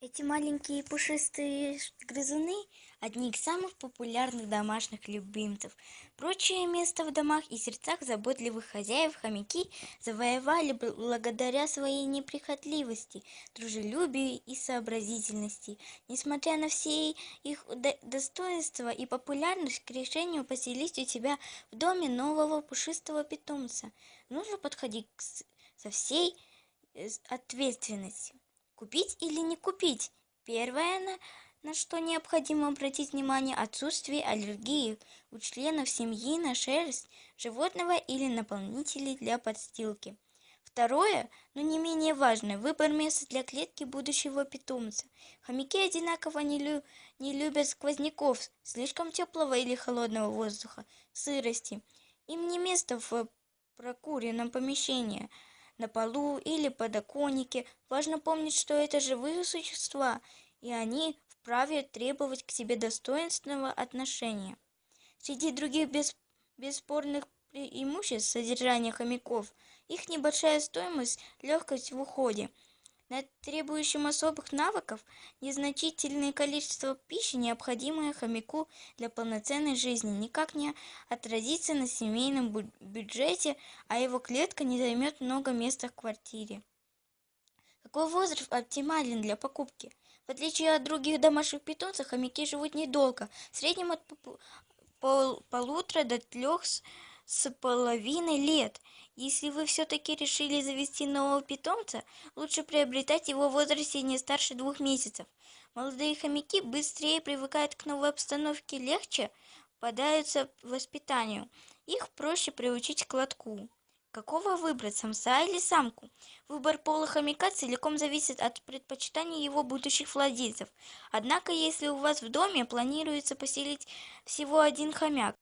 Эти маленькие пушистые грызуны – одни из самых популярных домашних любимцев. Прочее место в домах и сердцах заботливых хозяев хомяки завоевали бл- благодаря своей неприхотливости, дружелюбию и сообразительности. Несмотря на все их до- достоинства и популярность, к решению поселить у тебя в доме нового пушистого питомца нужно подходить со всей э, ответственностью. Купить или не купить? Первое, на, на что необходимо обратить внимание, отсутствие аллергии у членов семьи на шерсть животного или наполнителей для подстилки. Второе, но не менее важное, выбор места для клетки будущего питомца. Хомяки одинаково не, лю- не любят сквозняков, слишком теплого или холодного воздуха, сырости. Им не место в прокуренном помещении, на полу или подоконнике. Важно помнить, что это живые существа, и они вправе требовать к себе достоинственного отношения. Среди других бес- бесспорных преимуществ содержания хомяков их небольшая стоимость, легкость в уходе. На требующем особых навыков незначительное количество пищи, необходимое хомяку для полноценной жизни, никак не отразится на семейном бю- бюджете, а его клетка не займет много места в квартире. Какой возраст оптимален для покупки? В отличие от других домашних питомцев, хомяки живут недолго, в среднем от пол- полутора до трех с, половиной лет. Если вы все-таки решили завести нового питомца, лучше приобретать его в возрасте не старше двух месяцев. Молодые хомяки быстрее привыкают к новой обстановке, легче поддаются воспитанию. Их проще приучить к лотку. Какого выбрать, самца или самку? Выбор пола хомяка целиком зависит от предпочитаний его будущих владельцев. Однако, если у вас в доме планируется поселить всего один хомяк,